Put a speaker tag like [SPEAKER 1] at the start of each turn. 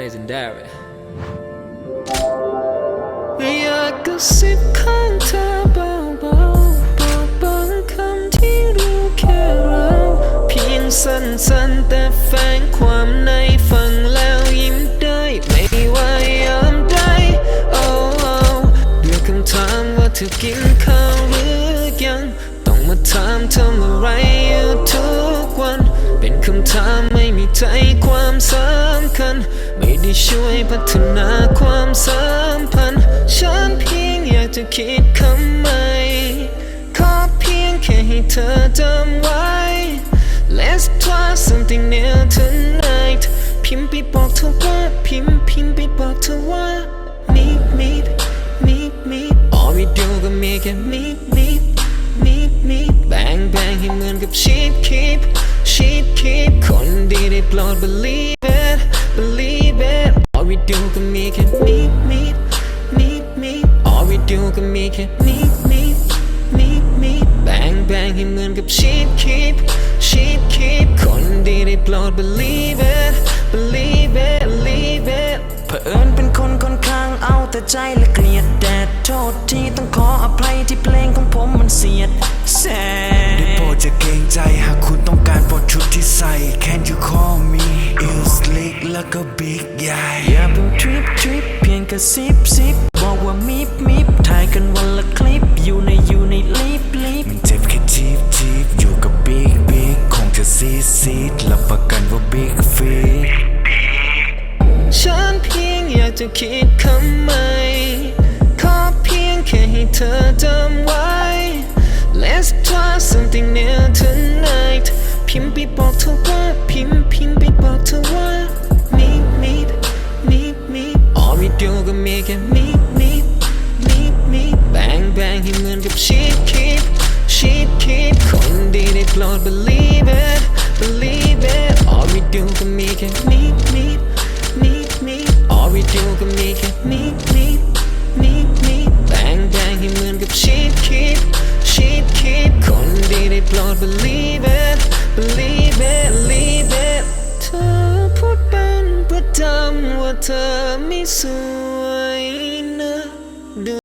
[SPEAKER 1] legendary อยากกระซิบข้างเธอเบาๆบอกบางคำที่รู้แค่เราเพียงสั้นๆแต่แฝงความในฟังแล้วยิ้มได้ไม่ว่ายามใดโอ้ด้วยคำถามว่าเธอกินข้าวหรือยัง ต้องมาถามทำอะไรอยู่ทุกวัน เป็นคำถามไม่มีใจความสั ไม่ได้ช่วยพัฒนาความสัมพันธ์ ฉันเพียงอยากจะคิดคำใหม่ขอเพียงแค่ให้เธอจำไว้ Let's try something new tonight พิมพ์ไปบอกเธอว่าพิมพ์พิมพ์ไปบอกเธอว่า meet meet meet meet all we do ก็มีแค่ meet meet meet meet bang bang ให้เหมือนกับ sheep keep sheep keep คนดีได้โปรด believe it believe do ก็มีแค่ meet meet meet meet all we do ก็มีแค่ meet meet meet meet bang bang ให้เหมือนกับ sheep keep sheep keep คนดีได้โปรด believe it believe it believe it
[SPEAKER 2] เผอิญเป็นคนค่อนข้างเอาแต่ใจและเกลียดแดดโทษที่ต้องขออภัยที่เพลงของผมมันเสีย
[SPEAKER 3] Il slick แล้วก็ big ใหญ่
[SPEAKER 2] อย่าเพิ่งทริปทริปเพียงกระซิบซิบบอกว่ามิบมิบถ่ายกันวันละคลิปอยู่ในอยู่ในลิปลิป
[SPEAKER 3] มันเจ็บแค่จีบจีบอยู่กับ big big คงจะซีดซีดรับประกันว่า big fit
[SPEAKER 1] ฉันเพียงอยากจะคิดคำใหม่ขอเพียงแค่ให้เธอจำไว้ พิมพ์ไปบอกเธอว่าพิมพ์พิมพ์ไปบอกเธอว่า meet meet meet meet all we do ก็มีแค่ meet meet meet meet bang bang ให้เหมือนกับ sheep keep sheep keep คนดีได้โปรด believe it believe it all we do ก็มีแค่ meet meet meet meet all we do ก็มีแค่ meet meet meet meet bang bang ให้เหมือนกับ sheep keep sheep keep คนดีได้โปรด believe เธอไม่สวยนะ